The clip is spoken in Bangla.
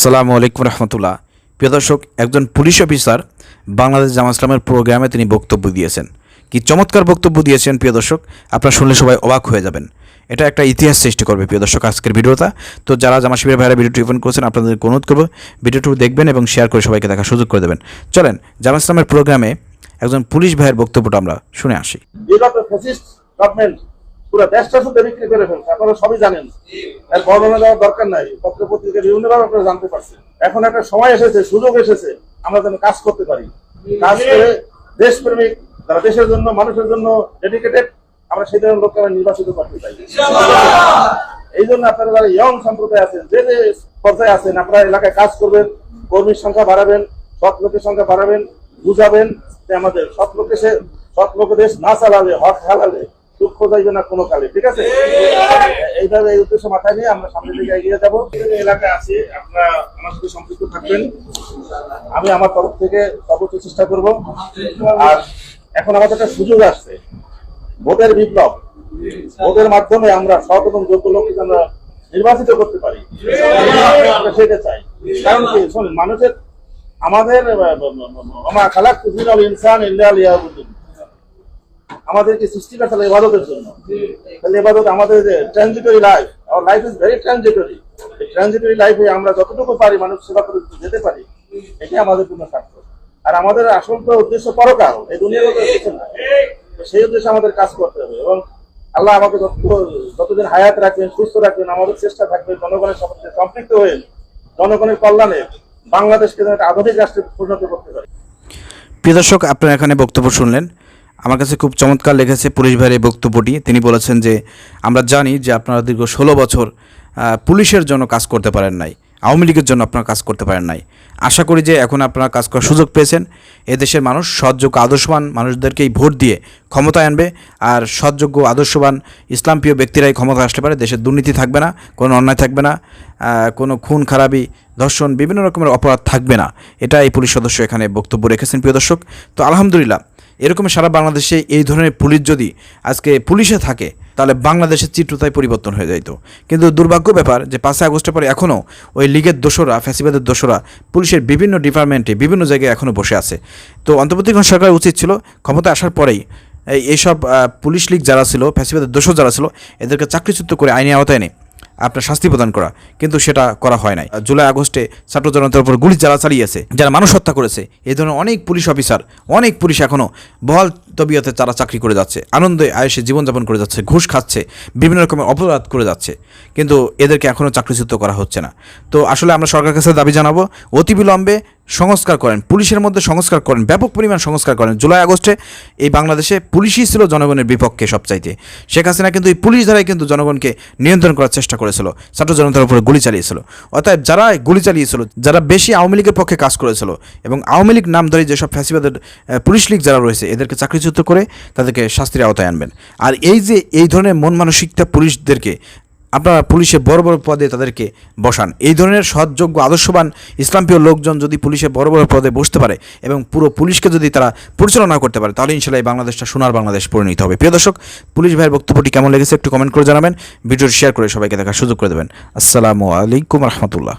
আসসালামু আলাইকুম রহমতুল্লাহ। প্রিয় দর্শক, একজন পুলিশ অফিসার বাংলাদেশ জামা ইসলামের প্রোগ্রামে তিনি বক্তব্য দিয়েছেন। কি চমৎকার বক্তব্য দিয়েছেন, প্রিয় দর্শক, আপনারা শুনলে সবাই অবাক হয়ে যাবেন। এটা একটা ইতিহাস সৃষ্টি করবে, প্রিয় দর্শক, আজকের ভিডিওটা। তো যারা জামা শিবির ভাইরা ভিডিওটি ওপেন করেছেন আপনাদের অনুরোধ করব ভিডিওটি দেখবেন এবং শেয়ার করে সবাইকে দেখার সুযোগ করে দেবেন। চলেন জামা ইসলামের প্রোগ্রামে একজন পুলিশ ভাইয়ের বক্তব্যটা আমরা শুনে আসি। পুরো দেশটা শুধু বিক্রি করে ফেলছে, আপনারা সবই জানেন। এর বর্ণনা দেওয়ার দরকার নাই পত্র পত্রিকা বিভিন্নভাবে আপনারা জানতে পারছেন। এখন একটা সময় এসেছে, সুযোগ এসেছে, আমরা যেন কাজ করতে পারি। কাজ করে দেশপ্রেমিক, যারা দেশের জন্য, মানুষের জন্য ডেডিকেটেড আমরা সেই ধরনের লোককে নির্বাচিত করতে চাই। এই জন্য আপনারা যারা ইয়ং সম্প্রদায় আছেন, যে যে পর্যায়ে আছেন, আপনারা এলাকায় কাজ করবেন, কর্মীর সংখ্যা বাড়াবেন, সৎ লোকের সংখ্যা বাড়াবেন, বুঝাবেন যে আমাদের সৎ লোকে সৎ লোক দেশ না চালালে, হক হালালে দুঃখ যাইবে না কোনো কালে ঠিক আছে? এইভাবে এই উদ্দেশ্য মাথায় নিয়ে আমরা সামনের দিকে এগিয়ে যাব। এলাকায় আছি আপনারা আমার সাথে সম্পৃক্ত থাকবেন। আমি আমার তরফ থেকে সর্বোচ্চ চেষ্টা করব। আর এখন আমাদের একটা সুযোগ আসছে। ভোটের বিপ্লব। ভোটের মাধ্যমে আমরা সৎ এবং যোগ্য লোককে যেন নির্বাচিত করতে পারি। আমরা সেটা চাই। কারণ কি শোনেন মানুষের আমাদের আমার খালাক ইনসান ইল্লা লিয়াবুদ্দিন আমাদেরকে সৃষ্টিকর্তা ইবাদতের জন্য। তাহলে ইবাদত আমাদের যে transitory life R life is very transitory transitory লাইফে আমরা যতটুকু পারি মানুষ সেবা করে যেতে পারি, এটাই আমাদের জন্য স্বার্থ আর আমাদের আসল তো উদ্দেশ্য পরকাল, এই দুনিয়ার কিছু না। সেই উদ্দেশ্যে আমাদের কাজ করতে হবে এবং আল্লাহ আমাকে যত যতদিন হায়াত রাখবেন, সুস্থ রাখবেন, আমাদের চেষ্টা থাকবে জনগণের সাথে সম্পৃক্ত হয়ে জনগণের কল্যাণে বাংলাদেশকে একটা আধুনিক রাষ্ট্রে পরিণত করতে পারি। প্রিয় দর্শক, আপনারা এখানে বক্তব্য শুনলেন। আমার কাছে খুব চমৎকার লেগেছে পুলিশ ভাইয়ের এই বক্তব্যটি। তিনি বলেছেন যে, আমরা জানি যে আপনারা দীর্ঘ ষোলো বছর পুলিশের জন্য কাজ করতে পারেন নাই, আওয়ামী লীগের জন্য আপনারা কাজ করতে পারেন নাই। আশা করি যে এখন আপনারা কাজ করার সুযোগ পেয়েছেন। এদেশের মানুষ সৎযোগ্য, আদর্শবান মানুষদেরকেই ভোট দিয়ে ক্ষমতায় আনবে। আর সৎযোগ্য, আদর্শবান, ইসলামপ্রিয় ব্যক্তিরাই ক্ষমতা আসতে পারে। দেশের দুর্নীতি থাকবে না, কোনো অন্যায় থাকবে না কোনো খুন, খারাপি, ধর্ষণ, বিভিন্ন রকমের অপরাধ থাকবে না। এটা এই পুলিশ সদস্য এখানে বক্তব্য রেখেছেন, প্রিয় দর্শক। তো আলহামদুলিল্লাহ এরকম সারা বাংলাদেশে এই ধরনের পুলিশ যদি আজকে পুলিশে থাকে, তাহলে বাংলাদেশের চিত্রতায় পরিবর্তন হয়ে যাইতো। কিন্তু দুর্ভাগ্য ব্যাপার যে পাঁচই আগস্টের পরে এখনও ওই লীগের দোসরা ফ্যাসিবাদের দোসরা পুলিশের বিভিন্ন ডিপার্টমেন্টে, বিভিন্ন জায়গায় এখনও বসে আছে। তো অন্তর্বর্তীকালীন সরকার উচিত ছিল ক্ষমতা আসার পরেই এই, এইসব পুলিশ লীগ যারা ছিল, ফ্যাসিবাদের দোষর যারা ছিল, এদেরকে চাকরিচ্যুত করে আইনি আওতায় এনে আপনার শাস্তি প্রদান করা, কিন্তু সেটা করা হয় নাই। জুলাই আগস্টে ছাত্র জনতার উপর গুলি যারা চালিয়েছে, যারা মানুষ হত্যা করেছে, এই ধরনের অনেক পুলিশ অফিসার, অনেক পুলিশ এখনও বহাল তবিয়তে তারা চাকরি করে যাচ্ছে, আনন্দে আয়সে জীবনযাপন করে যাচ্ছে, ঘুষ খাচ্ছে, বিভিন্ন রকমের অপরাধ করে যাচ্ছে, কিন্তু এদেরকে এখনও চাকরিচ্যুত করা হচ্ছে না। তো আসলে আমরা সরকারের কাছে দাবি জানাব অতিবিলম্বে সংস্কার করেন, পুলিশের মধ্যে সংস্কার করেন, ব্যাপক পরিমাণ সংস্কার করেন। জুলাই আগস্টে এই বাংলাদেশে পুলিশই ছিল জনগণের বিপক্ষে সবচাইতে। শেখ হাসিনা কিন্তু এই পুলিশ দ্বারাই কিন্তু জনগণকে নিয়ন্ত্রণ করার চেষ্টা করেছিল, ছাত্র জনতার উপরে গুলি চালিয়েছিল। অর্থাৎ যারা গুলি চালিয়েছিল, যারা বেশি আওয়ামী লীগের পক্ষে কাজ করেছিল এবং আওয়ামী লীগ নাম ধরে যেসব ফ্যাসিবাদের পুলিশ লীগ যারা রয়েছে, এদেরকে চাকরিচ্যুত করে তাদেরকে শাস্তির আওতায় আনবেন। আর এই যে, এই ধরনের মন মানসিকতা পুলিশদেরকে আপনারা পুলিশে বড় বড় পদে তাদেরকে বসান। এই ধরনের সৎযোগ্য, আদর্শবান, ইসলামপ্রিয় লোকজন যদি পুলিশে বড় বড় পদে বসতে পারে এবং পুরো পুলিশকে যদি তারা পরিচালনা করতে পারে, তাহলে ইনশাল্লাহ বাংলাদেশটা সোনার বাংলাদেশ পরিণত হবে। প্রিয় দর্শক, পুলিশ ভাইয়ের বক্তব্যটি কেমন লেগেছে একটু কমেন্ট করে জানাবেন। ভিডিওটি শেয়ার করে সবাইকে দেখার সুযোগ করে দেবেন। আসসালামু আলাইকুম রহমতুল্লাহ।